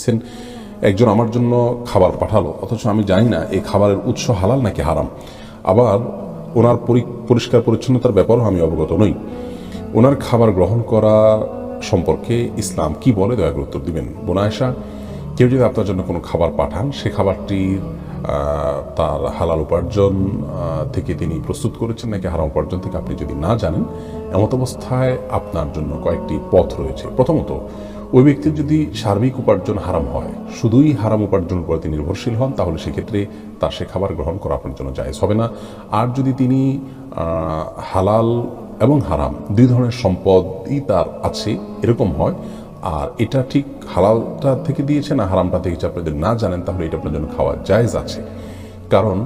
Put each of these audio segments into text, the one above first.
দেখছেন একজন আমার জন্য খাবার পাঠালো, অথচ আমি জানি না এই খাবারের উৎস হালাল নাকি হারাম। আবার ওনার পরি- পরিষ্কার পরিচ্ছন্নতার ব্যাপারেও আমি অবগত নই। ওনার খাবার গ্রহণ করা সম্পর্কে ইসলাম কি বলে, দয়া করে উত্তর দিবেন। বোনায়সা কেউ যদি আপনার জন্য কোনো খাবার পাঠান, সে খাবারটির তার হালাল উপার্জন থেকে তিনি প্রস্তুত করেছেন নাকি হারাম উপার্জন থেকে আপনি যদি না জানেন, এমত অবস্থায় আপনার জন্য কয়েকটি পথ রয়েছে। প্রথমত ওই ব্যক্তির যদি সার্বিক উপার্জন হারাম হয়, শুধুই হারাম উপার্জনের উপর তিনি নির্ভরশীল হন, তাহলে সেক্ষেত্রে তার সে খাবার গ্রহণ করা আপনার জন্য জায়জ হবে না। আর যদি তিনি হালাল এবং হারাম দুই ধরনের সম্পদই তার আছে, এরকম হয়, আর এটা ঠিক হালালটা থেকে দিয়েছে না হারামটা থেকে আপনি যদি না জানেন, তাহলে এটা আপনার জন্য খাওয়া জায়জ আছে। কারণ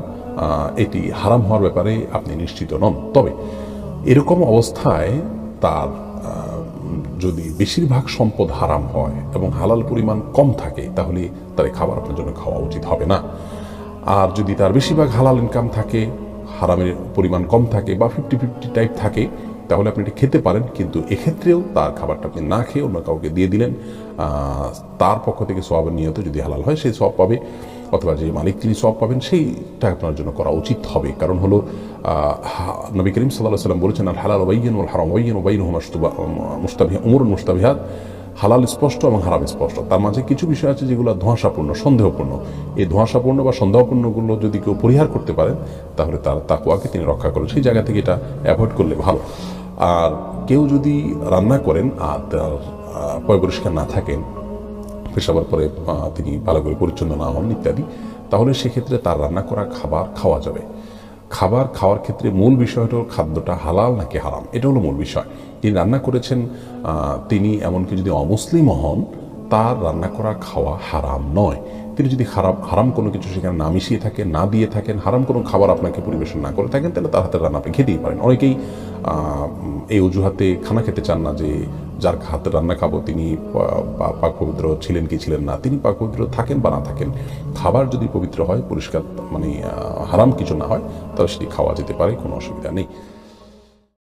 এটি হারাম হওয়ার ব্যাপারে আপনি নিশ্চিত নন। তবে এরকম অবস্থায় তার যদি বেশিরভাগ সম্পদ হারাম হয় এবং হালাল পরিমাণ কম থাকে, তাহলে তার খাবার আপনার জন্য খাওয়া উচিত হবে না। আর যদি তার বেশিরভাগ হালাল ইনকাম থাকে, হারামের পরিমাণ কম থাকে বা ফিফটি ফিফটি টাইপ থাকে, তাহলে আপনি এটা খেতে পারেন। কিন্তু এক্ষেত্রেও তার খাবারটা আপনি না খেয়ে অন্য কাউকে দিয়ে দিলেন তার পক্ষ থেকে সবাবের নিয়ত যদি হালাল হয় সেই সব পাবে। অথবা যে মালিক তিনি সব পাবেন, সেইটা আপনার জন্য করা উচিত হবে। কারণ হলো নবী করিম সাল্লাহ সাল্লাম বলেছেন, আল হালাল ওবাইন ওল হারাম ওবাইন ওবাইন মুস্তাবি উমর মুস্তাবিহাত হালাল স্পষ্ট এবং হারাম স্পষ্ট। তার মাঝে কিছু বিষয় আছে যেগুলো ধোঁয়াশাপূর্ণ, সন্দেহপূর্ণ। এই ধোঁয়াশাপূর্ণ বা সন্দেহপূর্ণগুলো যদি কেউ পরিহার করতে পারেন, তাহলে তার তাকুয়াকে তিনি রক্ষা করেন। সেই জায়গা থেকে এটা অ্যাভয়েড করলে ভালো। আর কেউ যদি রান্না করেন, আর তার পয় পরিষ্কার না থাকেন পেশাবার পরে তিনি ভালো করে পরিচ্ছন্ন না হন ইত্যাদি, তাহলে সেক্ষেত্রে তার রান্না করা খাবার খাওয়া যাবে। খাবার খাওয়ার ক্ষেত্রে মূল বিষয়টা হলো খাদ্যটা হালাল নাকি হারাম? এটা হলো মূল বিষয়। তিনি রান্না করেছেন তিনি এমনকি যদি অমুসলিম হন, তার রান্না করা খাওয়া হারাম নয়। তিনি যদি খারাপ, হারাম কোনো কিছু সেখানে না মিশিয়ে থাকেন, না দিয়ে থাকেন, হারাম কোনো খাবার আপনাকে পরিবেশন না করে থাকেন, তাহলে তার হাতের রান্না আপনি খেতেই পারেন। অনেকেই এই অজুহাতে খানা খেতে চান না যে যার হাতে রান্না খাব, তিনি পাক পবিত্র ছিলেন কি ছিলেন না, তিনি পাকপবিত্র থাকেন বা না থাকেন, খাবার যদি পবিত্র হয়, পরিষ্কার মানে হারাম কিছু না হয়, তাহলে সেটি খাওয়া যেতে পারে, কোনো অসুবিধা নেই।